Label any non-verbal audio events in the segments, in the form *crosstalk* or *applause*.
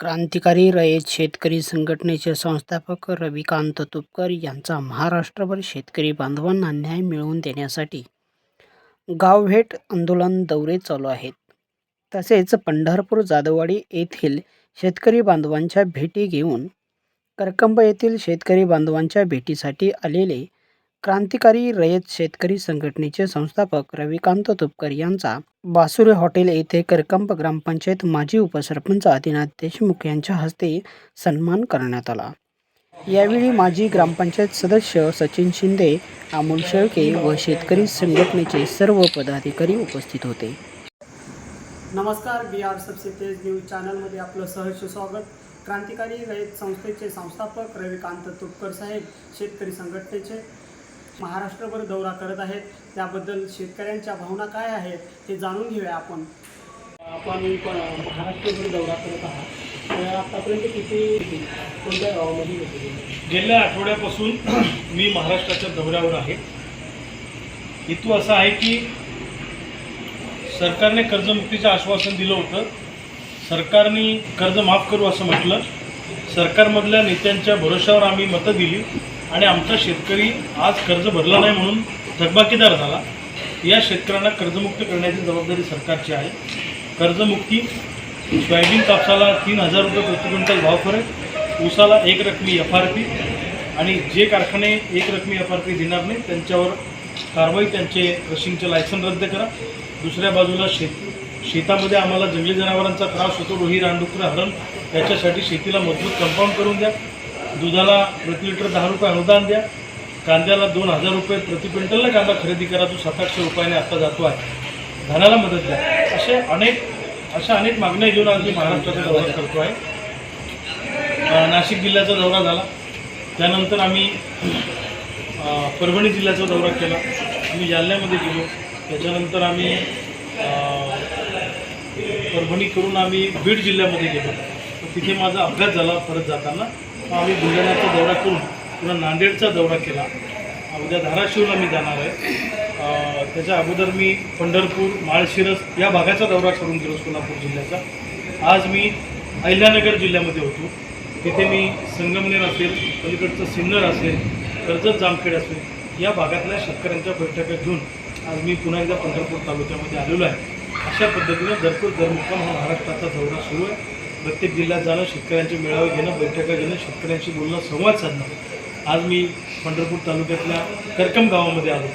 क्रांतिकारी रयत शेतकरी संघटनेचे संस्थापक रविकांत तुपकर यांचा महाराष्ट्रभर शेतकरी बांधवांना न्याय मिळवून देण्यासाठी गावभेट आंदोलन दौरे चालू आहेत. तसेच पंढरपूर जाधववाडी येथील शेतकरी बांधवांच्या भेटी घेऊन करकंब येथील शेतकरी बांधवांच्या भेटीसाठी आलेले क्रांतिकारी रयत शेतकरी संघटनेचे संस्थापक रविकांत तुपकर यांचा बासुरे हॉटेल येथे करकंप ग्रामपंचायत माजी उपसरपंच आदिनाथ देशमुख यांच्या हस्ते सन्मान करण्यात आला. यावेळी माजी ग्रामपंचायत सदस्य सचिन शिंदे अमोल शेळके व शेतकरी संघटनेचे सर्व पदाधिकारी उपस्थित होते. नमस्कार बी आर सबसे तेज न्यूज चॅनलमध्ये आपलं सहर्ष स्वागत. क्रांतिकारी रयत संस्थेचे संस्थापक रविकांत तुपकर साहेब शेतकरी संघटनेचे महाराष्ट्रभर दौरा करत आहेत. त्याबद्दल शेतकऱ्यांच्या भावना काय आहेत हे जाणून घेऊया आपण. आपण महाराष्ट्रभर दौरा करत आहात. तर आतापर्यंत किती कोणत्या गावामध्ये गेल्या आठवड्यापासून *clears throat* मी महाराष्ट्राच्या दौऱ्यावर आहे. हेतू असा आहे की सरकारने कर्जमुक्तीचं आश्वासन दिलं होतं. सरकारने कर्ज माफ करू असं म्हटलं. सरकारमधल्या नेत्यांच्या भरोश्यावर आम्ही मतं दिली. आणि आमचा शेतकरी आज कर्ज भरलं नाही म्हणून थकबाकीदार झाला. या शेतकऱ्यांना कर्जमुक्त करण्याची जबाबदारी सरकारची आहे. कर्जमुक्ती सोयाबीन कापसाला तीन हजार रुपये प्रति क्विंटल भाव फरक ऊसाला एक रकमी एफ आर पी आणि जे कारखाने एक रकमी एफ आर पी देणार नाही त्यांच्यावर कारवाई त्यांचे क्रशिंगचे लायसन रद्द करा. दुसऱ्या बाजूला शेत शेतामध्ये आम्हाला जंगली जनावरांचा त्रास होतो रोही रानडुकरं हरण त्याच्यासाठी शेतीला मजबूत कंपाऊंड करून द्या. दुधाला प्रति लिटर दहा रुपये अनुदान द्या. कांद्याला दोन हजार रुपये प्रति क्विंटलला कांदा खरेदी करा. तो सात आठशे रुपयाने आता जातो आहे. धानाला मदत द्या. असे अनेक अशा अनेक मागण्या घेऊन आज मी महाराष्ट्राचा दौरा करतो आहे. नाशिक जिल्ह्याचा दौरा झाला. त्यानंतर आम्ही परभणी जिल्ह्याचा दौरा केला. आम्ही जालन्यामध्ये गेलो. त्याच्यानंतर आम्ही परभणी करून आम्ही बीड जिल्ह्यामध्ये गेलो. तर तिथे माझा अपघात झाला परत जाताना. मग आम्ही बुलढाण्याचा दौरा करून पुन्हा नांदेडचा दौरा केला. उद्या धाराशिवला मी जाणार आहे. त्याच्या अगोदर मी पंढरपूर माळशिरस या भागाचा दौरा करून गेलो सोलापूर जिल्ह्याचा. आज मी अहिल्यानगर जिल्ह्यामध्ये होतो. तिथे मी संगमनेर असेल पलीकडचं सिन्नर असेल कर्जत जामखेड असेल या भागातल्या शेतकऱ्यांच्या बैठका घेऊन आज मी पुन्हा एकदा पंढरपूर तालुक्यामध्ये आलेलो आहे. अशा पद्धतीनं दरपूर दरमुक्काम हा महाराष्ट्राचा दौरा सुरू आहे. प्रत्येक जिल्ह्यात जाणं शेतकऱ्यांचे मेळावे घेणं बैठका घेणं शेतकऱ्यांशी बोलणं संवाद साधणं. आज मी पंढरपूर तालुक्यातल्या करकम गावामध्ये आलो.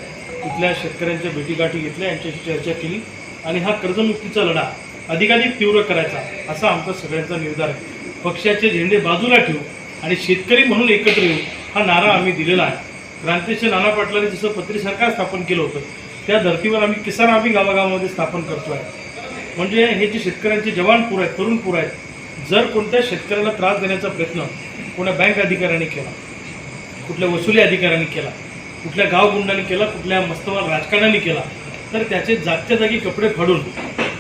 तिथल्या शेतकऱ्यांच्या भेटीगाठी घेतल्या यांच्याशी चर्चा केली आणि हा कर्जमुक्तीचा लढा अधिकाधिक तीव्र करायचा असा आमचा सगळ्यांचा निर्धार आहे. पक्षाचे झेंडे बाजूला ठेवू आणि शेतकरी म्हणून एकत्र येऊ हा नारा आम्ही दिलेला आहे. क्रांतीचे नाना पाटलांनी जसं पत्री सरकार स्थापन केलं होतं त्या धर्तीवर आम्ही किसान आम्ही गावागावामध्ये स्थापन करतो आहे म्हणजे हे जे शेतकऱ्यांचे जवान पूर आहेत तरुण पूर आहेत जर कोणत्या शेतकऱ्याला त्रास देण्याचा प्रयत्न कोणा बँक अधिकाऱ्यांनी केला कुठल्या वसुली अधिकाऱ्यांनी केला कुठल्या गावगुंडांनी केला कुठल्या मस्तवाल राजकारणाने केला तर त्याचे जागच्या जागी कपडे फाडून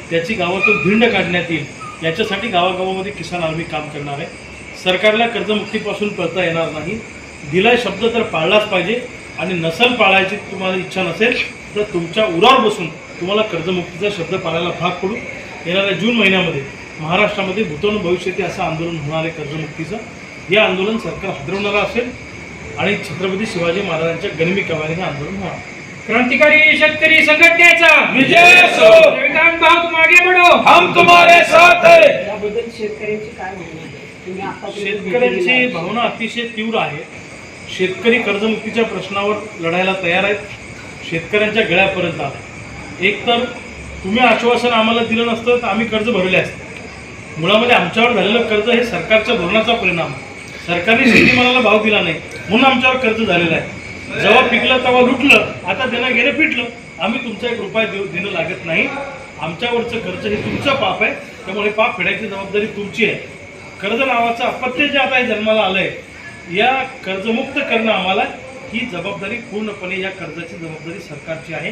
त्याची गावातून भिंड काढण्यात येईल याच्यासाठी गावागावामध्ये किसान आर्मी काम करणार आहे. सरकारला कर्जमुक्तीपासून पळता येणार नाही. दिलाय शब्द तर पाळलाच पाहिजे आणि नसल पाळायची तुम्हाला इच्छा नसेल तर तुमच्या उरावर बसून तुम्हाला कर्जमुक्तीचा शब्द पाळायला भाग पडू. येणाऱ्या जून महिन्यामध्ये महाराष्ट्रामध्ये भूतोन भविष्यती असं आंदोलन होणार आहे कर्जमुक्तीचं हे आंदोलन सरकार हदरवणारं असेल आणि छत्रपती शिवाजी महाराजांच्या गनिमी कमाने हे आंदोलन होणार. क्रांतिकारी शेतकरी संघटनेचा विजय असो. रविकांत भाऊ तुम आगे बढ़ो. हम तुम्हारे साथ है. याबद्दल शेतकऱ्यांची काय शेतकऱ्यांची. भावना अतिशय तीव्र आहे. शेतकरी कर्जमुक्तीच्या प्रश्नावर लढायला तयार आहेत. शेतकऱ्यांच्या गळ्यापर्यंत आलं. एक तर तुम्ही आश्वासन आम्हाला दिलं नसतं तर आम्ही कर्ज भरले असते. मुळामध्ये आमच्यावर झालेलं कर्ज हे सरकारच्या धोरणाचा परिणाम. आहे सरकारने शेतीमालाला भाव दिला नाही म्हणून आमच्यावर कर्ज झालेलं आहे. जेव्हा पिकलं तेव्हा लुटलं आता देणं गेलं पिटलं. आम्ही तुमचा एक रुपया देऊ देणं लागत नाही. आमच्यावरचं कर्ज हे तुमचं पाप आहे. त्यामुळे हे पाप फेडायची जबाबदारी तुमची आहे. कर्ज नावाचं अपत्य जे आता हे जन्माला आलंय या कर्जमुक्त करणं आम्हाला ही जबाबदारी पूर्णपणे या कर्जाची जबाबदारी सरकारची आहे.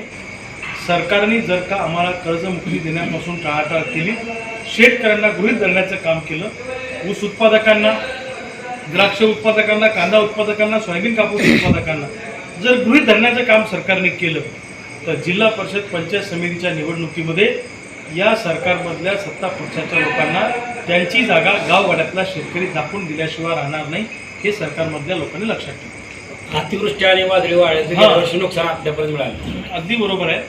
सरकारने जर का आम्हाला कर्जमुक्ती देण्यापासून टाळाटाळ केली शेतकऱ्यांना गृहीत धरण्याचं काम केलं ऊस उत्पादकांना द्राक्ष उत्पादकांना कांदा उत्पादकांना सोयाबीन कापूस उत्पादकांना जर गृहीत धरण्याचं काम सरकारने केलं तर जिल्हा परिषद पंचायत समितीच्या निवडणुकीमध्ये या सरकारमधल्या सत्ता पक्षाच्या लोकांना त्यांची जागा गाववाड्यातला शेतकरी दाखवून दिल्याशिवाय राहणार नाही हे सरकारमधल्या लोकांनी लक्षात ठेवलं. अतिवृष्टी आणि वादळी वर्षी नुकसान आपल्यापर्यंत मिळालं. अगदी बरोबर आहे.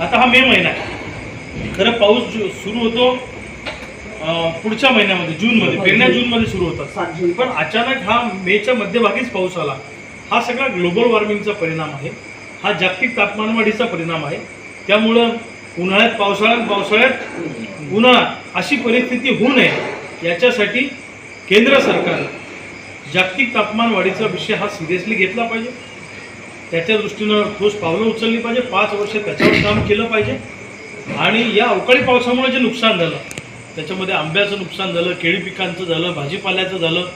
आता हा मे महिना आहे. खरं पाऊस सुरू होतो पुढच्या महिन्यामध्ये जूनमध्ये पेरण्या जूनमध्ये सुरू होतात. पण अचानक हा मेच्या मध्यभागीच पाऊस आला. हा सगळा ग्लोबल वॉर्मिंगचा परिणाम आहे. हा जागतिक तापमानवाढीचा परिणाम आहे. त्यामुळं उन्हाळ्यात पावसाळ्यात पावसाळ्यात उन्हाळा अशी परिस्थिती होऊ नये याच्यासाठी केंद्र सरकार जागतिक तापमान वाढीचा विषय हा सिरियसली घेतला पाहिजे. त्याच्या दृष्टीनं ठोस पावलं उचलली पाहिजे. पाच वर्ष त्याच्यावर काम केलं पाहिजे. आणि या अवकाळी पावसामुळे जे नुकसान झालं त्याच्यामध्ये आंब्याचं नुकसान झालं केळी पिकांचं झालं भाजीपाल्याचं झालं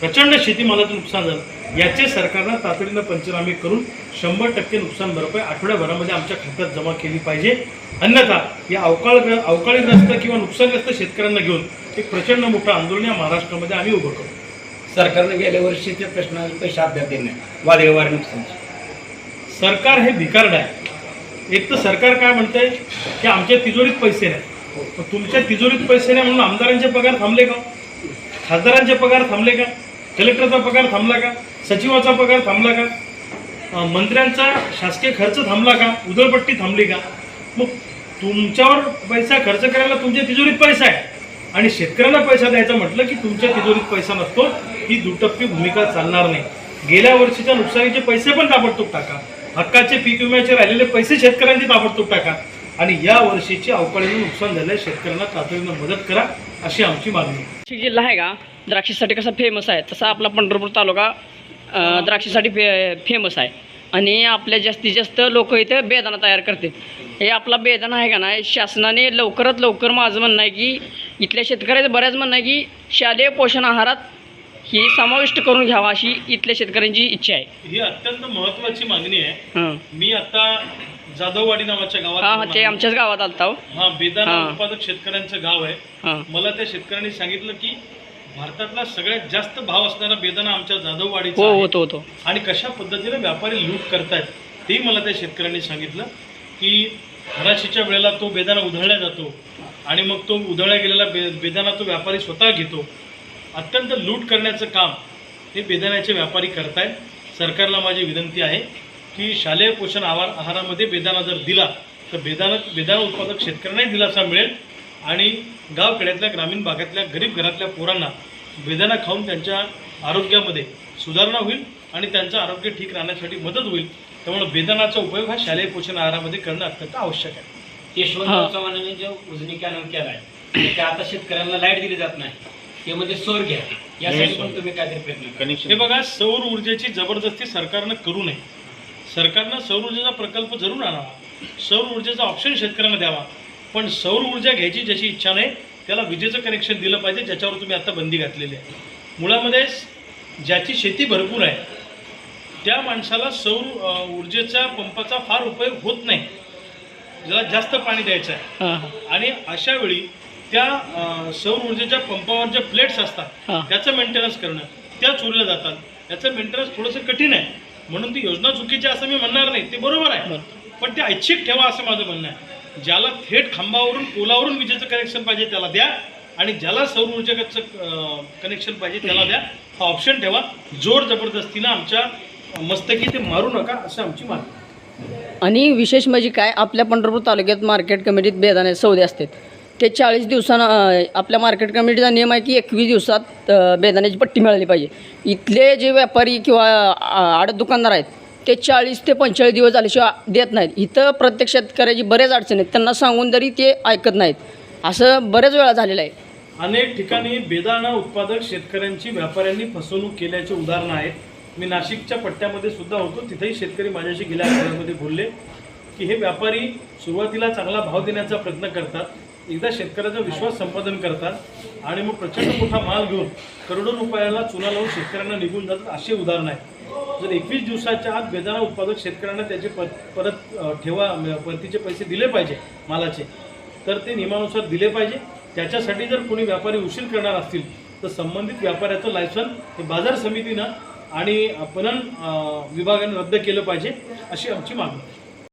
प्रचंड शेतीमालाचं नुकसान झालं याचे सरकारनं तातडीनं पंचनामे करून शंभर टक्के नुकसान भरपाई आठवड्याभरामध्ये आमच्या खात्यात जमा केली पाहिजे. अन्यथा या अवकाळ अवकाळीग्रस्त किंवा नुकसानग्रस्त शेतकऱ्यांना घेऊन एक प्रचंड मोठं आंदोलन या महाराष्ट्रामध्ये आम्ही उभं करू सरकारने गेल्या वर्षीच्या प्रश्नाचे पैसे अद्याप दिले नाही. वादळी वारे नुकसान सरकार हे भिकारड आहे. एक तर सरकार काय म्हणतंय की आमच्या तिजोरीत पैसे नाही. तुमच्या तिजोरीत पैसे नाही म्हणून आमदारांचे पगार थांबले का? खासदारांचे पगार थांबले का? कलेक्टरचा पगार थांबला का? सचिवाचा पगार थांबला का? मंत्र्यांचा शासकीय खर्च थांबला का? उदळपट्टी थांबली का? मग तुमच्यावर पैसा खर्च करायला तुमच्या तिजोरीत पैसा आहे. आणि शेतकऱ्यांना पैसा द्यायचा म्हटलं की तुमच्या तिजोरीत पैसा नसतो ही दुटप्पी भूमिका चालणार नाही. गेल्या वर्षीच्या नुकसानीचे पैसे पण ताबडतोब टाका. हक्काचे पीक विम्याचे राहिलेले पैसे शेतकऱ्यांचे ताबडतोब टाका. आणि या वर्षीची अवकाळीनं नुकसान झालेल्या शेतकऱ्यांना तातडीनं मदत करा अशी आमची मागणी नाशिक जिल्हा आहे का? द्राक्षीसाठी कसा फेमस आहे? तसा आपला पंढरपूर तालुका द्राक्षासाठी द्राक्षीसाठी फे फेमस आहे. आणि आपल्या जास्तीत जास्त लोक इथे बेदाना तयार करते हे आपला बेदाना आहे का ना शासनाने लवकरात लवकर माझं म्हणणं आहे की इथल्या शेतकऱ्याचं बऱ्याच म्हणणं आहे की शालेय पोषण आहारात ही समाविष्ट करून घ्यावा अशी इथल्या शेतकऱ्यांची इच्छा आहे. ही अत्यंत महत्वाची मागणी आहे. हां. मी आता जाधववाडी नावाच्या हां हां गावात ते आमच्याच गावात आलता हो. हा बेदाना हा. उत्पादक शेतकऱ्यांचं गाव आहे. हां. मला त्या शेतकऱ्यांनी सांगितलं की भारतातला सगळ्यात जास्त भाव असणारा बेदाना आमच्या जाधववाडीचा हो आहे. होतो होतो. आणि कशा पद्धतीने व्यापारी लूट करतायत तेही मला त्या शेतकऱ्यांनी सांगितलं की हराशीच्या वेळेला तो बेदाना उधळला जातो आणि मग तो उधळला गेलेला बे बेदाना तो व्यापारी स्वतः घेतो. अत्यंत लूट करण्याचं काम हे बेदाण्याचे व्यापारी करतायत. सरकारला माझी विनंती आहे की शालेय पोषण आहार आहारामध्ये बेदाना जर दिला तर बेदाना बेदाना उत्पादक शेतकऱ्यांनाही दिलासा मिळेल आणि गावखेड्यातल्या ग्रामीण भागातल्या गरीब घरातल्या पोरांना बेदाना खाऊन त्यांच्या आरोग्यामध्ये सुधारणा होईल आणि त्यांचं आरोग्य ठीक राहण्यासाठी मदत होईल. त्यामुळे बेदानाचा उपयोग हा शालेय पोषण आहारामध्ये करणं अत्यंत आवश्यक आहे. यशवंतराव चव्हाणांनी जो उजनी कॅनल केला आहे त्या आता शेतकऱ्यांना लाइट दिली जात नाही. ते म्हणजे सोर घ्या. यासाठी पण तुम्ही काहीतरी प्रयत्न करा. हे बघा सौर ऊर्जेची जबरदस्ती सरकारनं करू नये. सरकारनं सौर ऊर्जेचा प्रकल्प जरूर आणावा. सौर ऊर्जेचा ऑप्शन शेतकऱ्यांना द्यावा. पण सौर ऊर्जा घ्यायची ज्याची इच्छा नाही त्याला विजेचं कनेक्शन दिलं पाहिजे ज्याच्यावर तुम्ही आता बंदी घातलेली आहे. मुळामध्ये ज्याची शेती भरपूर आहे त्या माणसाला सौर अ, ऊर्जेचा पंपाचा फार उपयोग होत नाही. ज्याला जास्त पाणी द्यायचं आहे. आणि अशा वेळी त्या सौर ऊर्जेच्या पंपावर ज्या प्लेट्स असतात. त्याचं मेंटेनन्स करणं त्या चोरल्या जातात. याचं मेंटेनन्स थोडंसं कठीण आहे. म्हणून ती योजना चुकीची असं मी म्हणणार नाही. ते बरोबर आहे. पण ते ऐच्छिक ठेवा असं माझं म्हणणं आहे. ज्याला थेट खांबावरून पोलावरून विजेचं कनेक्शन पाहिजे त्याला द्या आणि ज्याला सौर ऊर्जेचं कनेक्शन पाहिजे त्याला द्या. हा ऑप्शन ठेवा. जोर जबरदस्तीनं आमच्या मस्तकी ते मारू नका असं आमची मागणी. आणि विशेष म्हणजे काय? आपल्या पंढरपूर तालुक्यात मार्केट कमिटीत बेदाणे सौदे असतात. ते चाळीस दिवसानं आपल्या मार्केट कमिटीचा नियम आहे की एकवीस दिवसात बेदाण्याची पट्टी मिळाली पाहिजे. इथले जे व्यापारी किंवा आडत दुकानदार आहेत ते चाळीस ते पंचेचाळीस दिवस झाल्याशिवाय देत नाहीत. इथं प्रत्येक शेतकऱ्याची बरेच अडचणी आहेत. त्यांना सांगून तरी ते ऐकत नाहीत. असं बरेच वेळा झालेलं आहे. अनेक ठिकाणी बेदाणा उत्पादक शेतकऱ्यांची व्यापाऱ्यांनी फसवणूक केल्याचे उदाहरणं आहेत. मी नाशिकच्या पट्ट्यामध्ये सुद्धा होतो. तिथेही शेतकरी माझ्याशी गेल्या आठवड्यामध्ये बोलले की हे व्यापारी सुरुवातीला चांगला भाव देण्याचा प्रयत्न करतात. एकदा शेतकऱ्याचा विश्वास संपादन करतात आणि मग प्रचंड मोठा माल घेऊन करोडो रुपयाला चुना लावून शेतकऱ्यांना निघून जातात असे उदाहरण आहे जर एकवीस दिवसाच्या आत बेदाना उत्पादक शेतकऱ्यांना त्याचे पर, परत ठेवा परतीचे पैसे दिले पाहिजे मालाचे तर ते नियमानुसार दिले पाहिजे त्याच्यासाठी जर कोणी व्यापारी उशीर करणार असतील तर संबंधित व्यापाऱ्याचं लायसन हे बाजार समितीनं आणि पणन विभागाने रद्द केलं पाहिजे अशी आमची मागणी आहे.